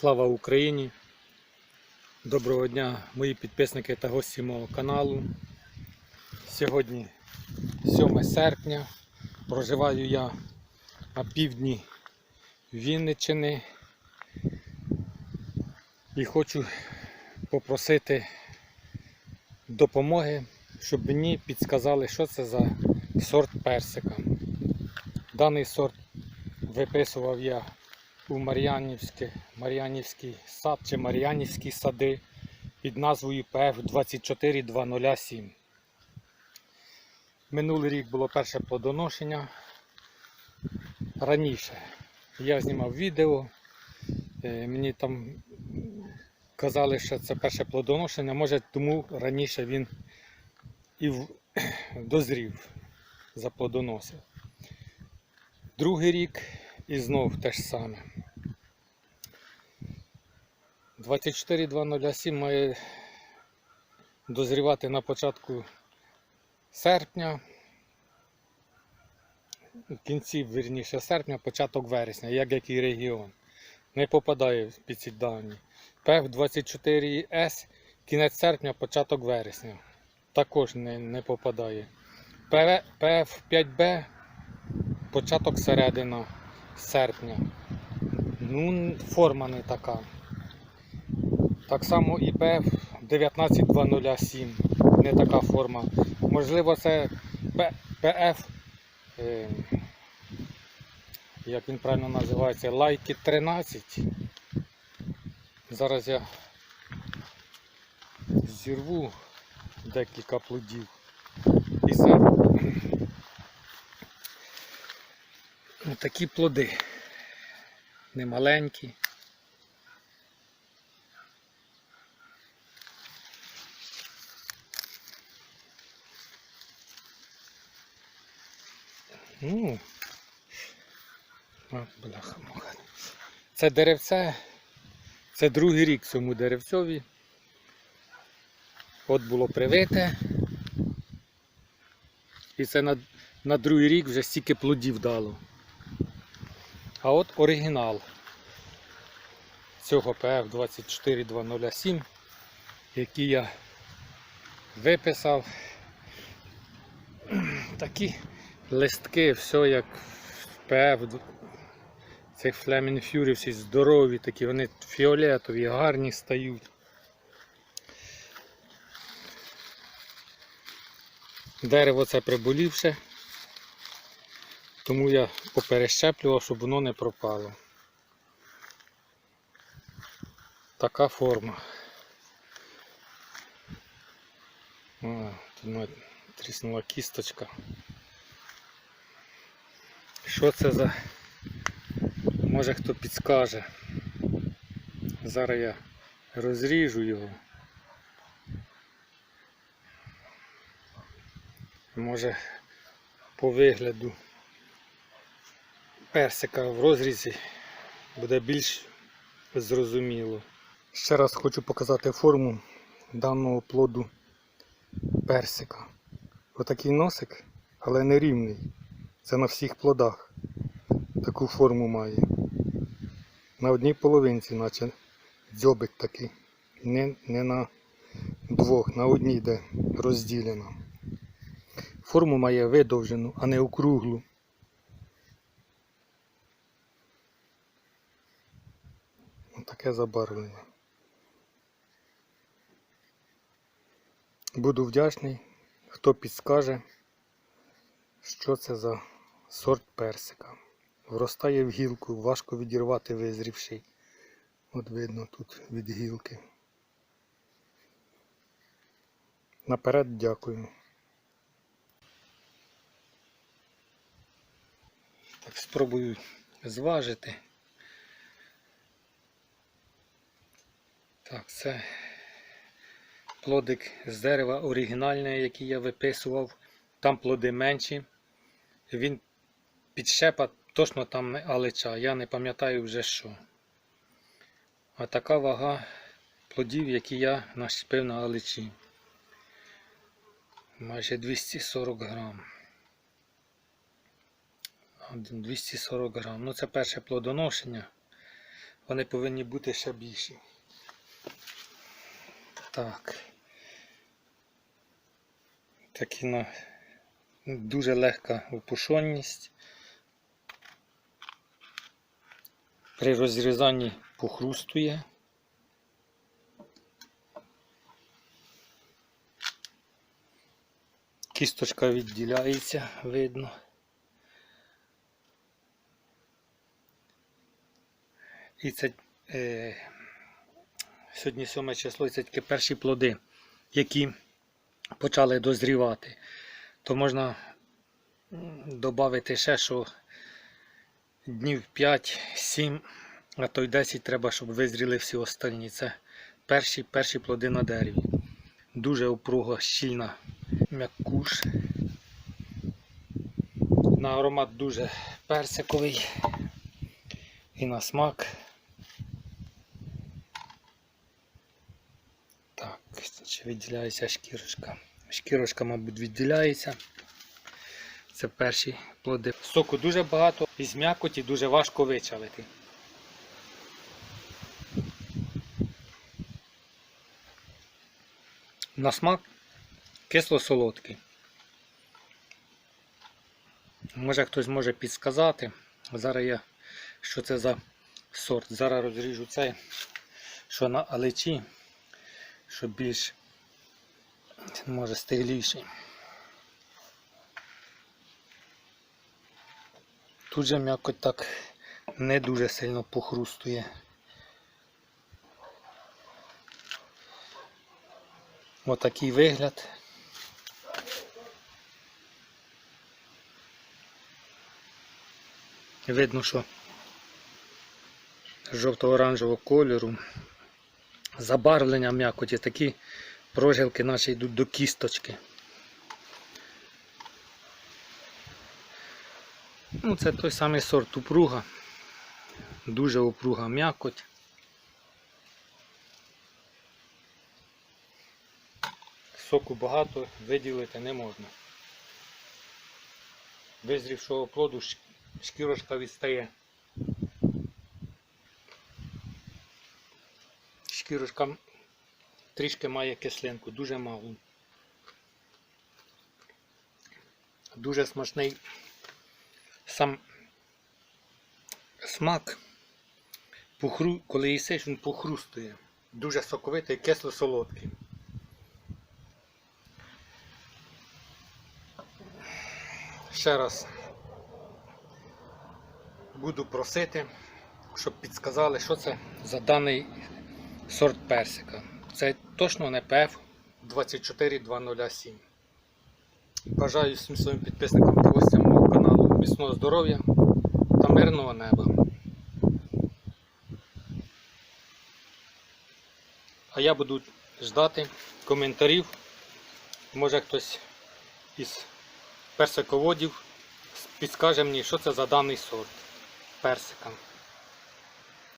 Слава Україні! Доброго дня, мої підписники та гості мого каналу. Сьогодні 7 серпня. Проживаю я на півдні Вінниччини і хочу попросити допомоги, щоб мені підсказали, що це за сорт персика. Даний сорт виписував я у Мар'янівське, Мар'янівський сад чи Мар'янівські сади під назвою ПФ 24207. Минулий рік було перше плодоношення. Раніше я знімав відео, е, мені там казали, що це перше плодоношення, може тому раніше він і дозрів, заплодоносив. Другий рік і знов те ж саме. 24207 має дозрівати на початку серпня, в кінці, вірніше, серпня, початок вересня, як який регіон. Не попадає під ці дані. ПФ 24С кінець серпня, початок вересня. Також не, не попадає. ПФ 5Б початок середина серпня. Ну, форма не така. Так само і ПФ 19207. Не така форма. Можливо, це ПФ, е, як він правильно називається, лайки 13. Зараз я зірву декілька плодів. І це такі плоди. Немаленькі. Ну, бляха муха. Це деревце, це другий рік цьому деревцьові. От було привите. І це на, на другий рік вже стільки плодів дало. А от оригінал цього PF 24207, який я виписав. Такі листки, все як в PF. Цих Flaming Fury всі здорові, такі, вони фіолетові, гарні стають. Дерево це приболівше, тому я поперещеплював, щоб воно не пропало. Така форма. О, тут навіть тріснула кісточка. Що це за... Може хто підскаже. Зараз я розріжу його. Може по вигляду персика в розрізі буде більш зрозуміло. Ще раз хочу показати форму даного плоду персика. Отакий носик, але не рівний. Це на всіх плодах. Таку форму має. На одній половинці, наче дзьобик такий. Не, не на двох, на одній, де розділено. Форму має видовжену, а не округлу. Таке забарвлення. Буду вдячний, хто підскаже, що це за сорт персика. Вростає в гілку, важко відірвати визрівший. От видно тут від гілки. Наперед дякую. Так, спробую зважити. Так, це плодик з дерева оригінальне, який я виписував. Там плоди менші. Він підщепа точно там алеча. Я не пам'ятаю вже що. А така вага плодів, які я нащепив на алечі. Майже 240 грам. 240 грам. Ну це перше плодоношення. Вони повинні бути ще більші. Так. Такі на дуже легка опушонність. При розрізанні похрустує. Кісточка відділяється, видно. І це е, сьогодні 7 число, і це тільки перші плоди, які почали дозрівати. То можна додати ще, що днів 5-7, а то й 10 треба, щоб визріли всі остальні. Це перші, перші плоди на дереві. Дуже опруга, щільна м'якуш. На аромат дуже персиковий і на смак. Так, чи відділяється шкірочка? Шкірочка, мабуть, відділяється. Це перші плоди. Соку дуже багато і м'якоті дуже важко вичавити. На смак кисло-солодкий. Може хтось може підсказати. Зараз я що це за сорт. Зараз розріжу цей, що на алечі, що більш може стигліший. Тут же м'якоть так не дуже сильно похрустує. Отакий вигляд. Видно, що жовто-оранжевого кольору. Забарвлення м'якоті, такі прожилки наші йдуть до кісточки. Ну, це той самий сорт упруга. Дуже упруга м'якоть. Соку багато виділити не можна. Визрівшого плоду шкірочка відстає. Шкірочка трішки має кислинку, дуже мало. Дуже смачний сам смак, похру... коли їсиш, він похрустує. Дуже соковитий, кисло-солодкий. Ще раз буду просити, щоб підсказали, що це за даний сорт персика. Це точно не ПФ 24207. Бажаю всім своїм підписникам та гостям міцного здоров'я та мирного неба. А я буду ждати коментарів. Може хтось із персиководів підскаже мені, що це за даний сорт персика.